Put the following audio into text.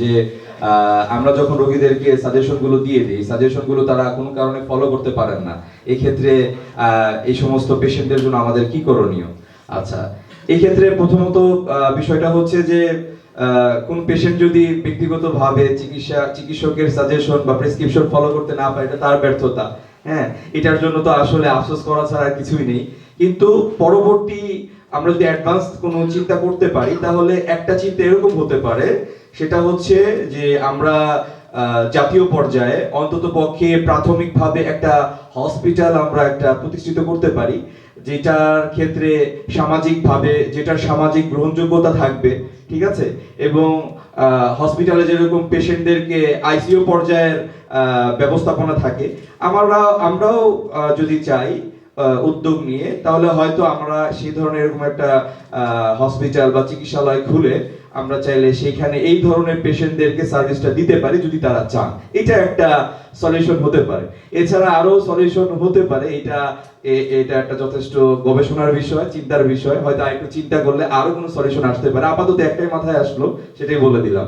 যে আমরা যখন রোগীদেরকে সাজেশনগুলো দিয়ে দিই সাজেশনগুলো তারা কোনো কারণে ফলো করতে পারেন না। এই ক্ষেত্রে এই সমস্ত পেশেন্টদের জন্য আমাদের কি করণীয়? আচ্ছা এই ক্ষেত্রে প্রথমত বিষয়টা হচ্ছে যে কোন পেশেন্ট যদি ব্যক্তিগতভাবে চিকিৎসা, চিকিৎসকের সাজেশন বা প্রেসক্রিপশন ফলো করতে না পারে, এটা তার ব্যর্থতা। হ্যাঁ এটার জন্য তো আসলে আফসোস করা ছাড়া কিছুই নেই। কিন্তু পরবর্তী আমরা যদি অ্যাডভান্স কোনো চিন্তা করতে পারি, তাহলে একটা চিন্তা এরকম হতে পারে, সেটা হচ্ছে যে আমরা জাতীয় পর্যায়ে অন্তত পক্ষে প্রাথমিকভাবে একটা হসপিটাল আমরা একটা প্রতিষ্ঠিত করতে পারি, যেটার ক্ষেত্রে সামাজিকভাবে, যেটার সামাজিক গ্রহণযোগ্যতা থাকবে, ঠিক আছে? এবং হসপিটালে যেরকম পেশেন্টদেরকে আইসিইউ পর্যায়ের ব্যবস্থাপনা থাকে, আমরা, আমরাও যদি চাই উদ্যোগ নিয়ে, তাহলে হয়তো আমরা সেই ধরনের এরকম একটা হসপিটাল বা চিকিৎসালয় খুলে আমরা চাইলে সেখানে এই ধরনের পেশেন্টদেরকে সার্ভিসটা দিতে পারি যদি তারা চান। এটা একটা সলিউশন হতে পারে। এছাড়া আরও সলিউশন হতে পারে, এটা এটা একটা যথেষ্ট গবেষণার বিষয়, চিন্তার বিষয়। হয়তো আরেকটু চিন্তা করলে আরও কোনো সলিউশন আসতে পারে। আপাতত একটাই মাথায় আসলো, সেটাই বলে দিলাম।